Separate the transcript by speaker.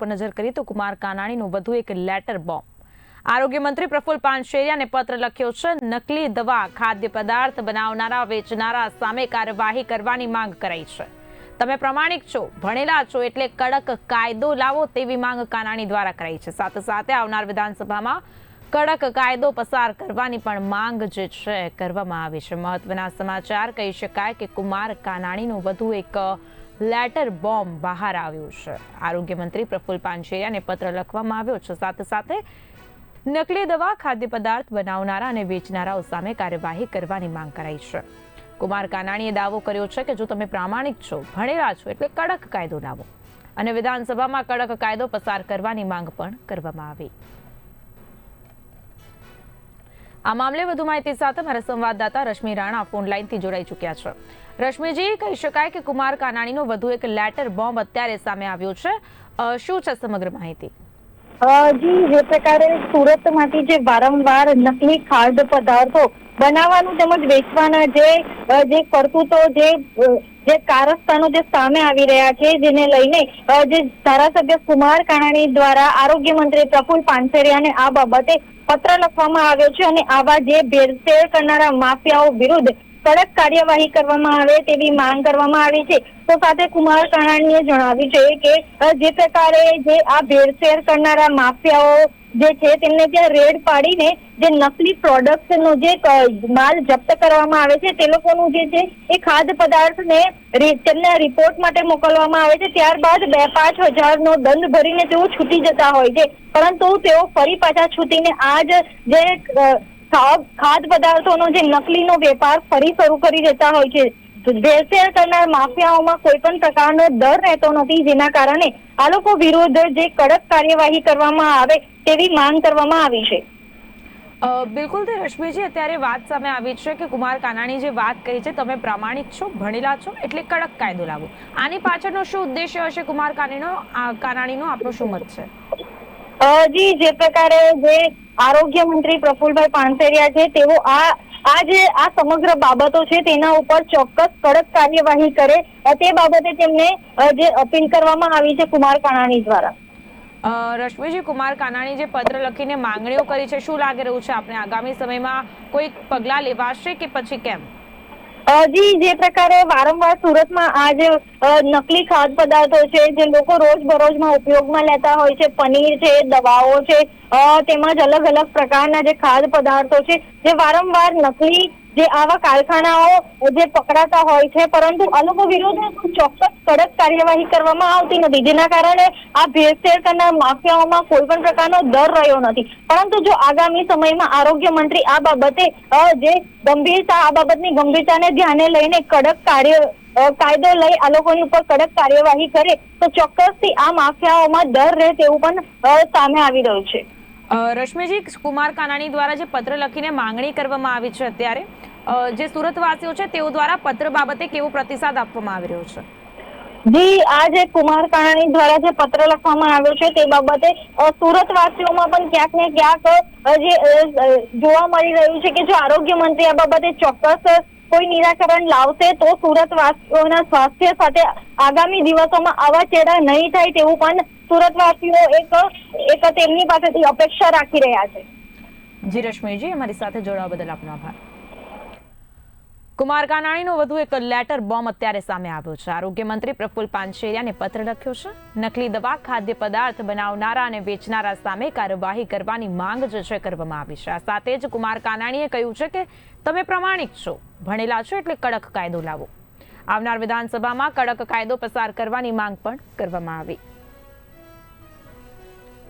Speaker 1: પર નજર કરીએ તો કુમાર કાનાણીનું વધુ એક લેટર બોમ્બ. આરોગ્ય મંત્રી પ્રફુલ પાનશેરિયાને પત્ર લખ્યો છે, નકલી દવા, ખાદ્ય પદાર્થ બનાવનારા, વેચનારા સામે કાર્યવાહી કરવાની માંગ કરાઈ છે. તમે પ્રમાણિક છો, ભણેલા છો, એટલે કડક કાયદો લાવો તેવી માંગ કાનાણી દ્વારા કરાઈ છે. સાથે સાથે આવનાર વિધાનસભામાં કડક કાયદો પસાર કરવાની પણ માંગ જે છે કરવામાં આવી છે. મહત્વના સમાચાર કહી શકાય કે કુમાર કાનાણીનું વધુ એક લેટર બોમ્બ બહાર આવ્યું છે. આરોગ્ય મંત્રી પ્રફુલ પાંચેરિયાને પત્ર લખવામાં આવ્યો છે. સાથે સાથે નકલી દવા, ખાદ્ય પદાર્થ બનાવનારા અને વેચનારાઓ સામે કાર્યવાહી કરવાની માંગ કરાઈ છે. કુમાર કાનાણીએ દાવો કર્યો છે કે જો તમે પ્રામાણિક છો, ભણેલા છો, એટલે કડક કાયદો લાવો. અને વિધાનસભામાં કડક કાયદો પસાર કરવાની માંગ પણ કરવામાં આવી. આ મામલે વધુ માહિતી સાથે મારા સંવાદદાતા રશ્મિ રાણા ફોન લાઈનથી જોડાઈ ચૂક્યા છે. રશ્મિજી, કહી શકાય કે કુમાર કાનાણીનો વધુ એક લેટર બોમ્બ અત્યારે સામે આવ્યો છે. શું છે સમગ્ર માહિતી?
Speaker 2: જી, જે પ્રકારે સુરતમાંથી જે વારંવાર નકલી ખાદ્ય પદાર્થો બનાવવાનું તેમજ વેચવાના જે જે કરતૂતો જે જે કારસ્તાનો જે સામે આવી રહ્યા છે, જેને લઈને જે ધારાસભ્ય કુમાર કાનાણી દ્વારા આરોગ્ય મંત્રી પ્રફુલ પાનસેરિયાને આ બાબતે પત્ર લખવામાં આવ્યો છે અને આવા જે ભેળસેળ કરનારા માફિયાઓ વિરુદ્ધ કડક કાર્યવાહી કરવામાં આવે તેવી માંગ કરવામાં આવી છે. તો સાથે કુમાર કાનાણીએ જણાવ્યું છે કે જે પ્રકારે જે આ ભેળસેળ કરનારા માફિયાઓ જે છે, તેમને ત્યાં રેડ પાડીને જે નકલી પ્રોડક્ટ નો જે માલ જપ્ત કરવામાં આવે છે, તે લોકોનું જે છે, એ ખાદ્ય પદાર્થને તેમના રિપોર્ટ માટે મોકલવામાં આવે છે. ત્યારબાદ બે પાંચ હજારનો દંડ ભરીને તેઓ છૂટી જતા હોય છે. પરંતુ તેઓ ફરી પાછા છૂટીને આ જ ખાદ્ય પદાર્થોનો જે નકલીનો વેપાર ફરી શરૂ કરી દેતા હોય છે. ભેળસેળ કરનાર માફિયાઓમાં કોઈ પણ પ્રકારનો ડર રહેતો નથી જેના કારણે આ લોકો વિરુદ્ધ જે કડક કાર્યવાહી કરવામાં આવે તેવી માંગ કરવામાં આવી છે.
Speaker 1: બિલકુલ તે રશ્મિજી અત્યારે વાત સામે આવી છે કે કુમાર કાનાણી જે વાત કહી છે તમે પ્રામાણિક છો ભણેલા છો એટલે કડક કાયદો લાવો. આની પાછળનો શું ઉદ્દેશ્ય હશે કુમાર કાનાણીનો કાનાણીનો આપનો શું મત છે?
Speaker 2: જી જે પ્રકારે જે આરોગ્ય મંત્રી પ્રફુલભાઈ પાનસેરિયા છે. તેઓ આ આ જે, આ સમગ્ર બાબતો છે તેના ઉપર ચોક્કસ કડક કાર્યવાહી કરે. તે બાબતે તેમને જે અપીલ કરવામાં આવી છે કુમાર કાનાણી દ્વારા.
Speaker 1: રશ્મિજી, કુમાર કાનાણી જે પત્ર લખીને માંગણીઓ કરી છે, શું લાગી રહ્યું છે આપણે આગામી સમયમાં કોઈ પગલાં લેવાશે કે પછી કેમ?
Speaker 2: જી, જે પ્રકારે વારંવાર સુરતમાં આ જે નકલી ખાદ્ય પદાર્થો છે, જે લોકો રોજ બરોજમાં ઉપયોગમાં લેતા હોય છે, પનીર છે, દવાઓ છે તેમજ અલગ અલગ પ્રકારના જે ખાદ્ય પદાર્થો છે, જે વારંવાર નકલી જે આવા કારખાનાઓ જે પકડાતા હોય છે, પરંતુ આ લોકો વિરુદ્ધ ચોક્કસ કડક કાર્યવાહી કરવામાં આવતી નથી. જેના કારણે આ ભેળસેળ કરનાર માફિયાઓમાં કોઈ પણ પ્રકારનો ડર રહ્યો નથી. પરંતુ જો આગામી સમયમાં આરોગ્ય મંત્રી આ બાબતે જે ગંભીરતા, આ બાબતની ગંભીરતાને ધ્યાને લઈને કડક કાર્ય કાયદો લઈ આ લોકોની ઉપર કડક કાર્યવાહી કરે, તો ચોક્કસથી આ માફિયાઓમાં ડર રહે તેવું પણ સામે આવી રહ્યું છે.
Speaker 1: રશ્મિજી, કુમાર કાનાણી દ્વારા જે પત્ર લખીને માંગણી કરવામાં આવી છે અત્યારે જે સુરતવાસીઓ છે તેઓ દ્વારા પત્ર બાબતે કેવો પ્રતિસાદ આપવામાં આવી રહ્યો છે?
Speaker 2: જી આ જે કુમાર કાનાણી દ્વારા જે પત્ર લખવામાં આવ્યો છે તે બાબતે સુરત વાસીઓમાં પણ ક્યાંક ને ક્યાંક જે જોવા મળી રહ્યું છે કે જો આરોગ્ય મંત્રી આ બાબતે ચોક્કસ કોઈ નિરાકરણ લાવશે તો સુરતવાસીઓના સ્વાસ્થ્ય સાથે આગામી દિવસોમાં આવા ચેડા નહીં થાય તેવું પણ સુરત વાસીઓ એક એક તેમની પાસેથી અપેક્ષા રાખી રહ્યા છે.
Speaker 1: જી, રશ્મિજી, અમારી સાથે જોડાવા બદલ આપનો આભાર. કુમાર કાનાણીનો વધુ એક લેટર બોમ્બ અત્યારે સામે આવ્યો છે. આરોગ્ય મંત્રી પ્રફુલ પાનશેરિયાને પત્ર લખ્યો છે. નકલી દવા, ખાદ્ય પદાર્થ બનાવનારા અને વેચનારા સામે કાર્યવાહી કરવાની માંગ જે છે કરવામાં આવી છે. આ સાથે જ કુમાર કાનાણીએ કહ્યું છે કે તમે પ્રમાણિક છો. ભણેલા છો એટલે કડક કાયદો લાવો. આવનાર વિધાનસભામાં કડક કાયદો પસાર કરવાની માંગ પણ કરવામાં આવી.